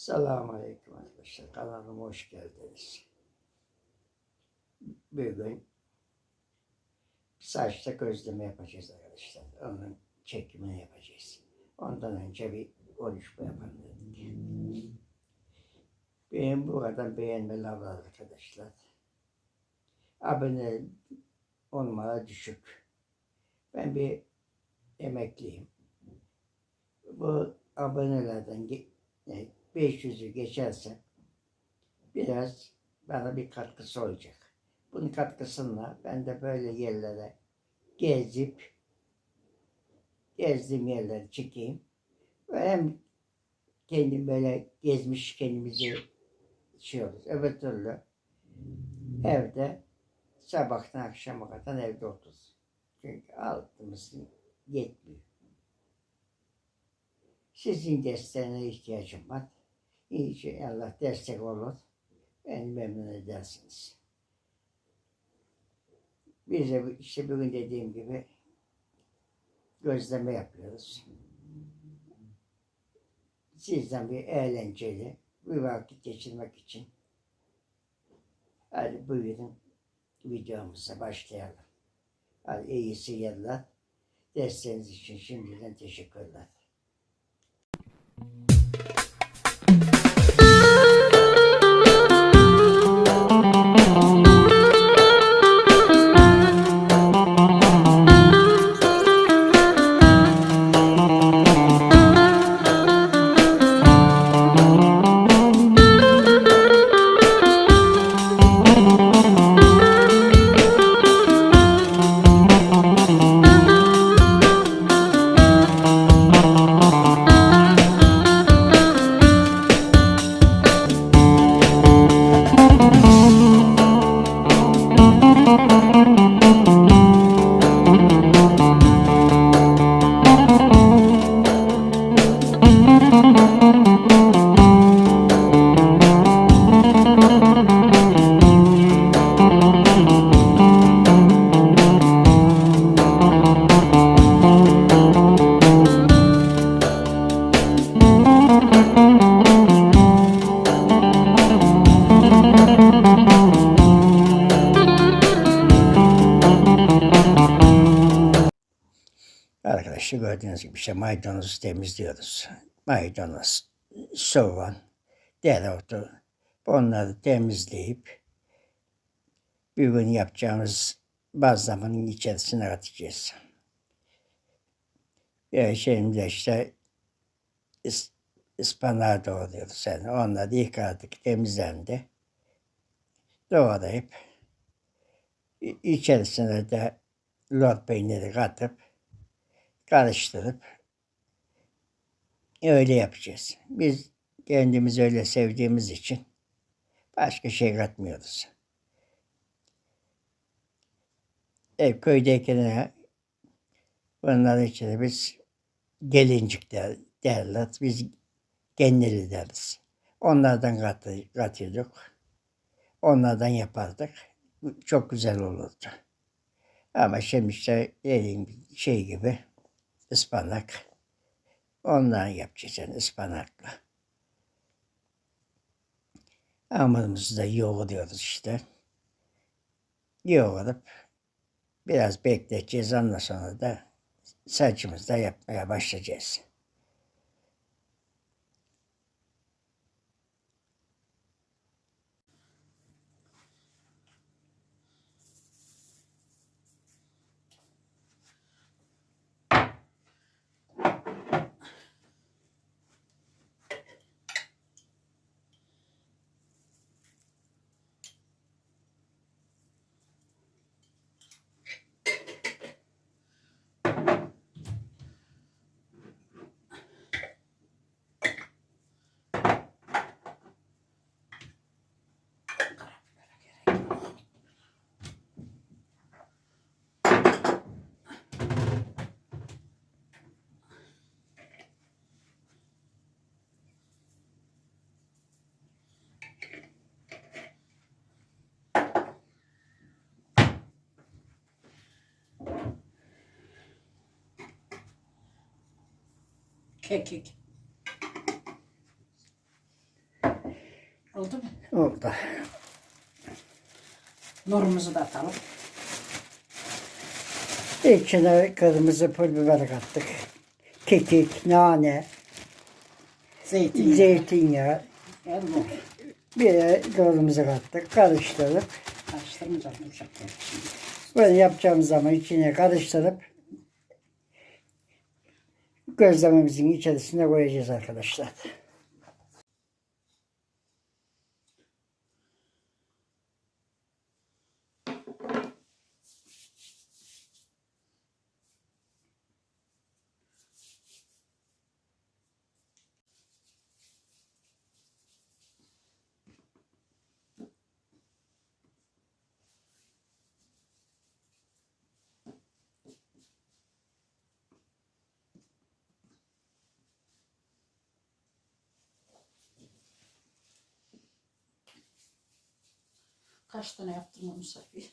Selamun Aleyküm arkadaşlar. Kanalıma hoş geldiniz. Bugün saçta gözleme yapacağız arkadaşlar. Onun çekimini yapacağız. Ondan önce bir konuşma yapalım dedik. Benim bu kadar beğenmeli var arkadaşlar. Abone olmaya düşük. Ben bir emekliyim. Bu abonelerden e, 500'ü geçerse biraz bana bir katkısı olacak. Bunun katkısıyla ben de böyle yerlere gezip gezdiğim yerleri çekeyim. Ve hem kendim böyle gezmiş kendimizi içiyoruz. Öbür türlü evde sabahtan akşama kadar evde otururuz. Çünkü altımız yetmiyor. Sizin desteğine ihtiyacım var. İnşallah destek olur. Beni memnun edersiniz. Biz de işte bugün dediğim gibi gözleme yapıyoruz. Sizden bir eğlenceli bir vakit geçirmek için hadi buyurun videomuza başlayalım. Hadi iyi seyirler. Desteğiniz için şimdiden teşekkürler. Gördüğünüz gibi işte maydanozu temizliyoruz. Maydanoz, soğan, dereotu onları temizleyip bir gün yapacağımız bazlamanın içerisine atacağız. Ve şimdi işte ıs, ıspanağı doğruyoruz. Yani onları yıkadık, temizlendi. Doğrayıp içerisine de lor peyniri katıp karıştırıp öyle yapacağız. Biz kendimizi öyle sevdiğimiz için başka şey katmıyoruz. Ev köydeyken de bunların içine biz gelincik der, derler. Biz genleri deriz. Onlardan katı, katıyorduk. Onlardan yapardık. Çok güzel olurdu. Ama şimdi işte dediğim şey gibi ıspanak. Ondan yapacağız yani ıspanakla. Hamurumuzu da yoğuruyoruz işte. Yoğurup biraz bekleteceğiz. Ondan sonra da saçımızı da yapmaya başlayacağız. Kekik. Oldu mu? Orada. Yorumuzu da atalım. İçine kırmızı pul biber kattık. Kekik, nane, Zeytin. zeytinyağı. Elma. Bir de dolumuzu kattık. Karıştırıp Karıştırmayacağım. Böyle yapacağımız zaman içine karıştırıp gözlememizin içerisine koyacağız arkadaşlar. Kaç tane onu Safiye?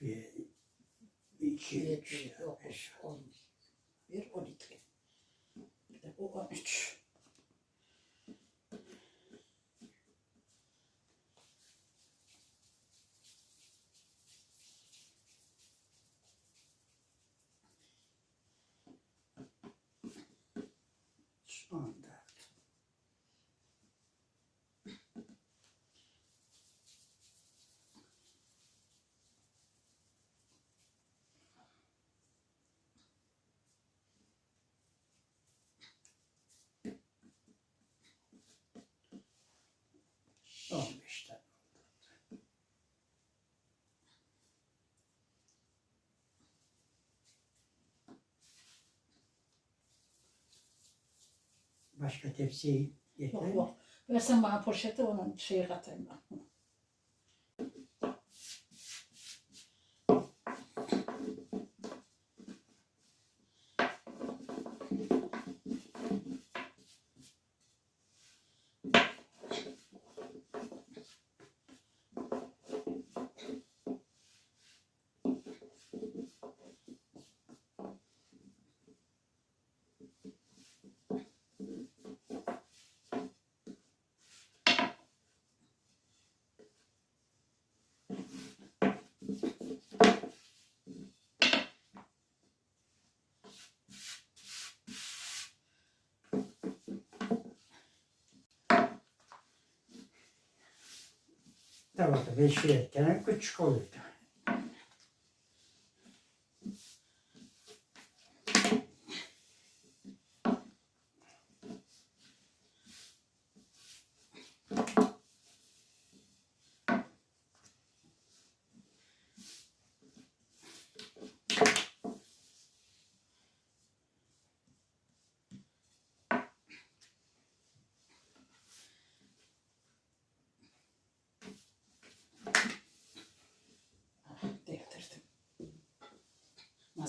Bir, iki, üç, Bir, dokuz, on. Bir, on iki. Bir de bu on üç. 15. Başka tepsi yeter Yok mi? yok. Versen bana poşeti onun şeyi katayım. Tavada pişirirken küçük oluyordu.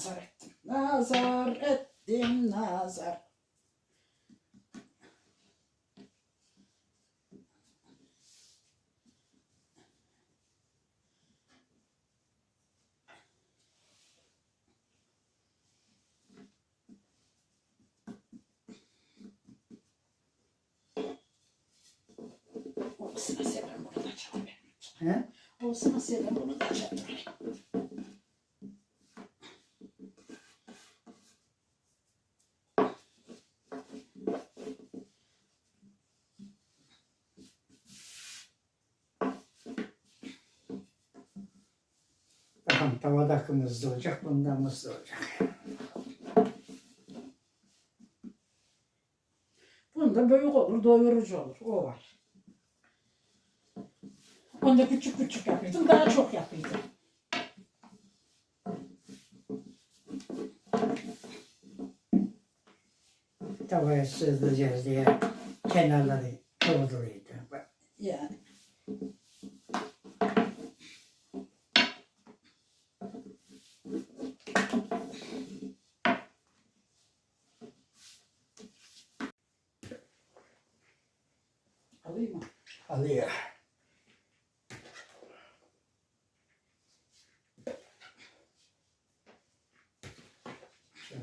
Nazar ettim. Nazar ettim nazar. Olsun Asya'dan bunu da çalayım. He? Olsun Asya'dan bunu da çalayım. Bakalım tavada kımızlı olacak, bundan mızlı olacak. Bunda büyük olur, doyurucu olur. O var. Onda küçük küçük yapıyordum, daha çok yapıyordum. Tavaya sığdıracağız diye kenarları kıvırılıydı. Yani.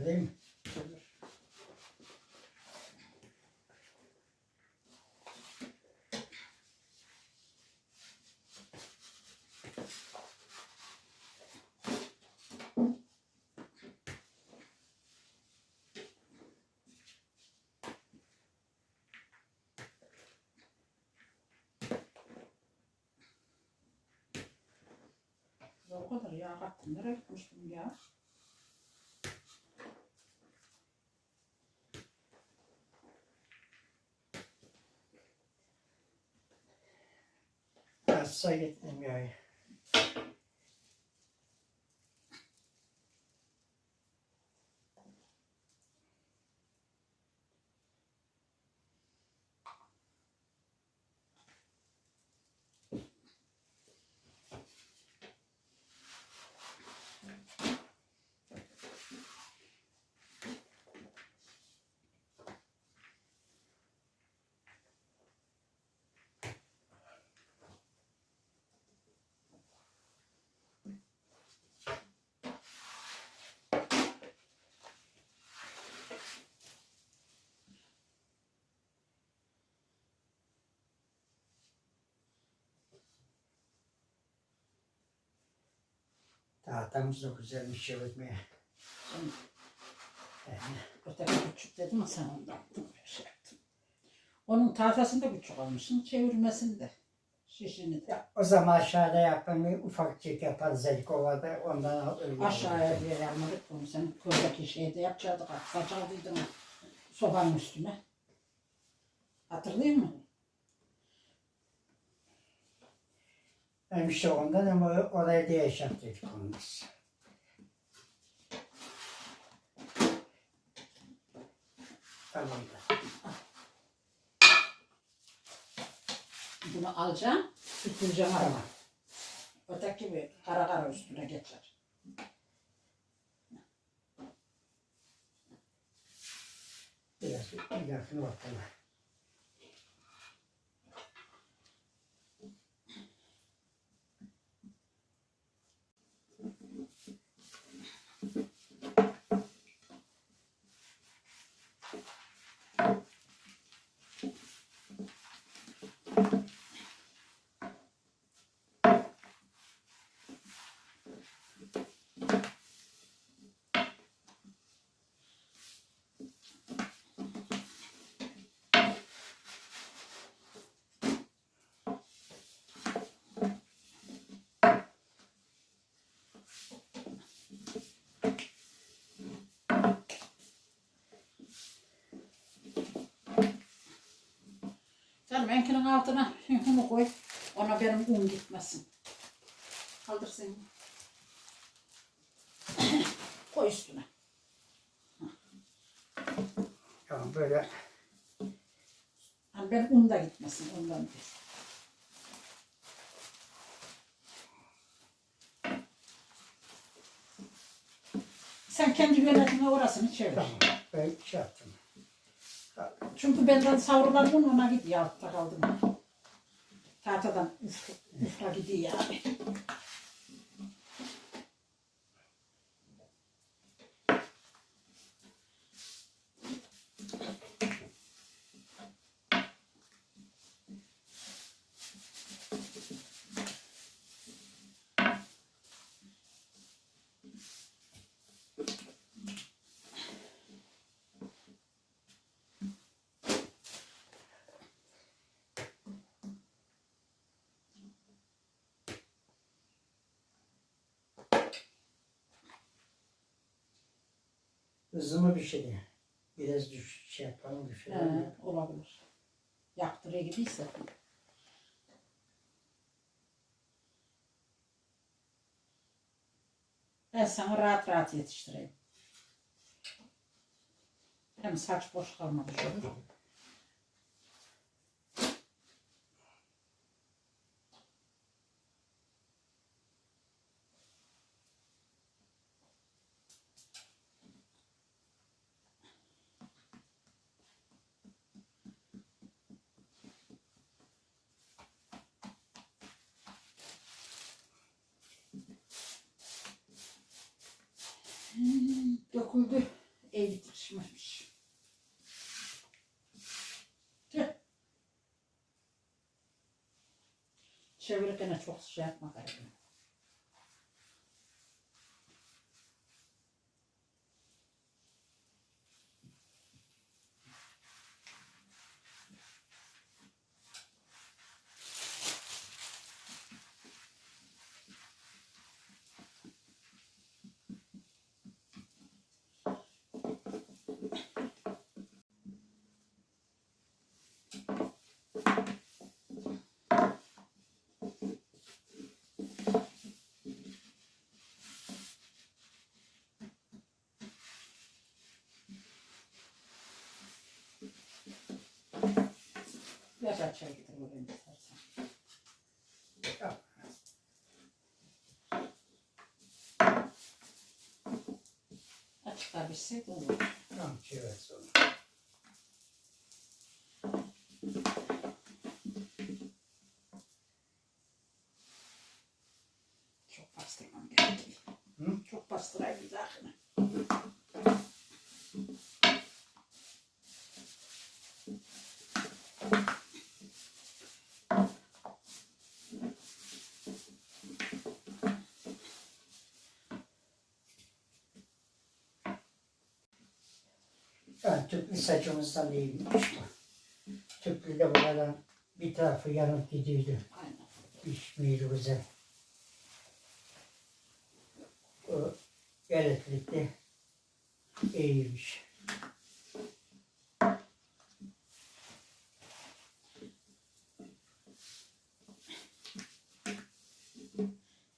değil mi? O kadar yağ attım. Nereye gitmiştim ya? Gitmiş bunun ya? Yazsa gitmiyor. Tahtamız da güzelmiş çevirmeye. Sen Yani öteki küçük dedim ama sen ondan Şey yaptın. Onun tahtasını da küçük almışsın. Çevirmesini de. Şişini de. o zaman aşağıda yapan bir ufakçık yapan Zelkova'da ondan öyle Aşağıya diye yapmadık bunu. Sen köydeki şeyde yapacaktık. Saçaldıydın sobanın üstüne. Hatırlıyor musun? İşte ondan ama oraya diye yaşattık onu biz. Tamam da. Bunu alacaksın. Sütüleceksin arama. Öteki bir kara kara üstüne geçer. Biraz yakın bakalım. Canım enkinin altına bunu koy. Ona benim un gitmesin. Kaldır sen. koy üstüne. Tamam böyle Hani ben un da gitmesin ondan değil. Sen kendi yönetime orasını çevir. tamam. Ben şey yaptım. Çünkü benden savrulan un ona gidiyor altta kaldım. Tahtadan uf, ufra gidiyor yani. Hızlı mı bir şey? Biraz düş, şey yapalım düşürelim. He, olabilir. Yaktırıyor gibiyse. Ben sana rahat rahat yetiştireyim. Hem saç boş kalmamış olur. Çevirirken çok şey yapma. Biraz çay getir buraya istersen. Açıklar bitse olur. Tamam çevir sonra. Çok bastırmam gerekiyor. Hı? Çok bastırayım bir dahakine. Yani tüplü saçımızdan değilmiş. Tüplü de buradan bir tarafı yanıp gidiyordu. Aynen. Pişmiyor güzel. O elektrikli iyiymiş.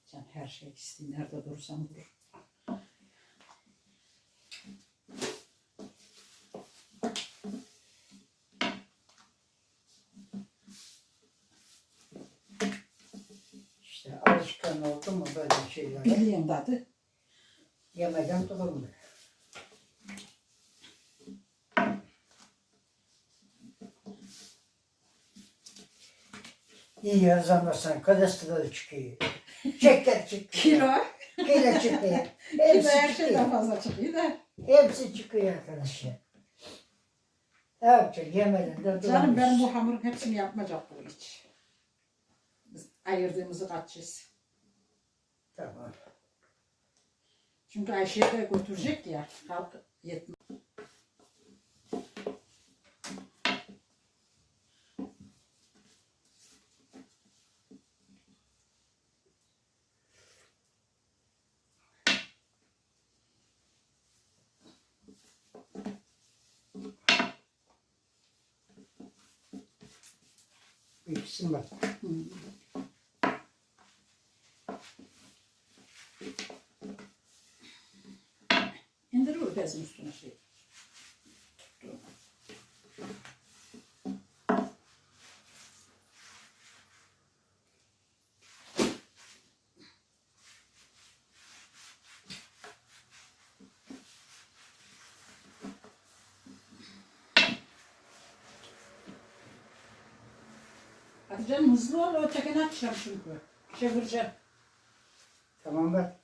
Sen her şey isteyin. Nerede dursan dur. Şeylere Biliyorum dadı. yemeden durulmuyor. İyi yazamazsan kolesterol çıkıyor. Şeker çıkıyor. Kilo. Kilo çıkıyor. Hepsi her şeyden fazla çıkıyor da. Hepsi çıkıyor arkadaşlar. Yapacak? Yemeden de Canım duramıyoruz. benim bu hamurun hepsini yapmayacak bu hiç. Biz ayırdığımızı kaçacağız. Tamam. Çünkü Ayşe'ye de götürecek ya. Halk yetmez. İkisi var. İndir o bezin üstüne şey. Tuttu. Hadi canım hızlı ol, ötekini açacağım çünkü. Çevireceğim. Tamam.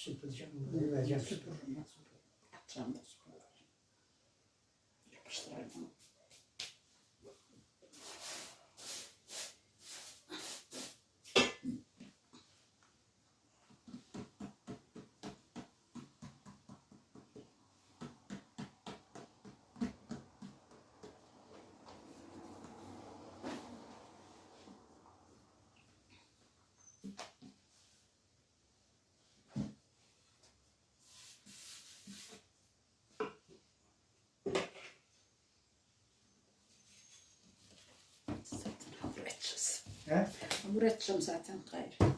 Super. Attramos. Yapıştıralım. He? Edeceğim zaten gayrı.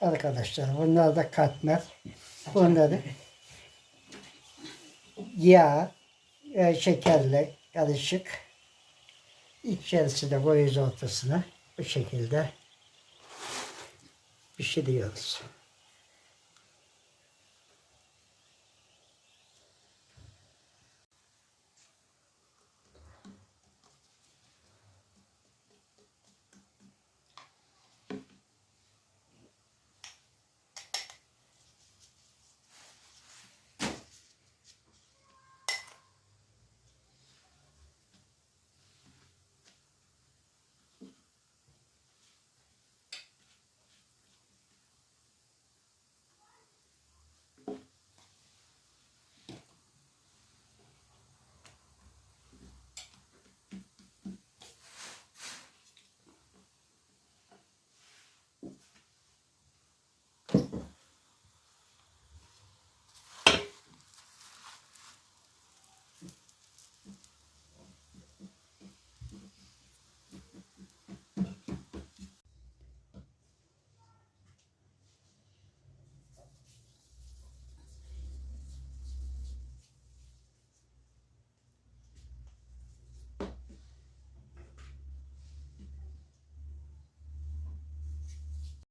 Arkadaşlar bunlar da katmer. Bunları yağ, e, şekerle karışık içerisine koyuyoruz ortasına bu şekilde pişiriyoruz.